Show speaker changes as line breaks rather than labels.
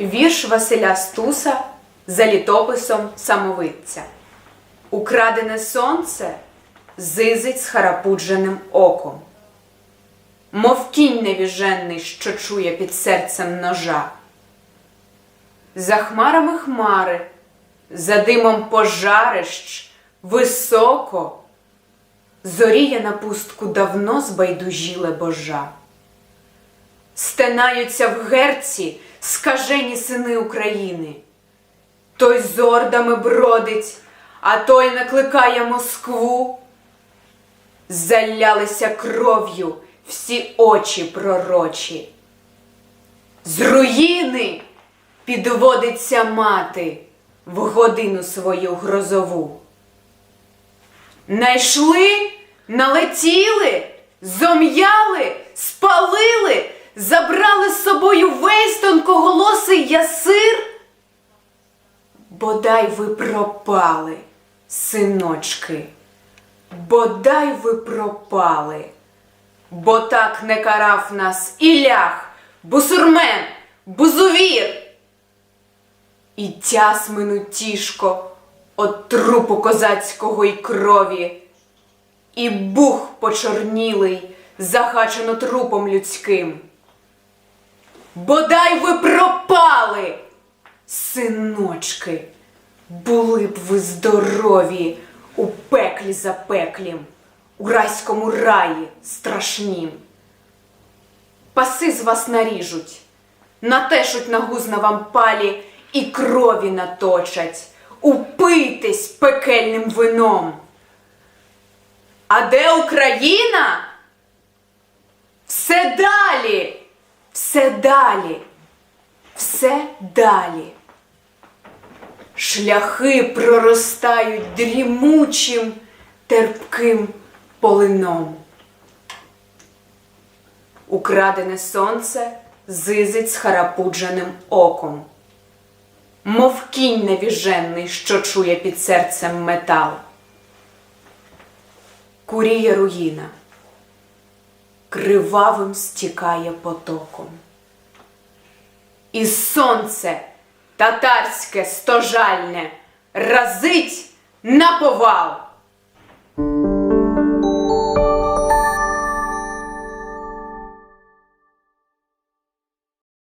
Вірш Василя Стуса за літописом самовидця. Украдене сонце зизить з харапудженим оком, мов кінь невіжений, що чує під серцем ножа. За хмарами хмари, за димом пожарищ, високо, зоріє на пустку давно збайдужіле божа. Стенаються в герці скажені сини України. Той з ордами бродить, а той накликає Москву. Залялися кров'ю всі очі пророчі. З руїни підводиться мати в годину свою грозову. Найшли, налетіли, зом'яли, спалили, забрали з собою весь тонкоголосий ясир. Бодай ви пропали, синочки, бодай ви пропали, бо так не карав нас Ілях, бусурмен, бузувір. І тясмину тішко от трупу козацького й крові, і бух почорнілий, захачено трупом людським. Бодай ви пропали, синочки, були б ви здорові у пеклі запеклім, у райському раї страшнім. Паси з вас наріжуть, натешуть на гузна вам палі і крові наточать, упийтесь пекельним вином. А де Україна? Все далі, все далі, все далі. Шляхи проростають дрімучим, терпким полином. Украдене сонце зизить з харапудженим оком, мов кінь невіжений, що чує під серцем метал. Куріє руїна, кривавим стікає потоком. І сонце татарське стожальне разить на повал.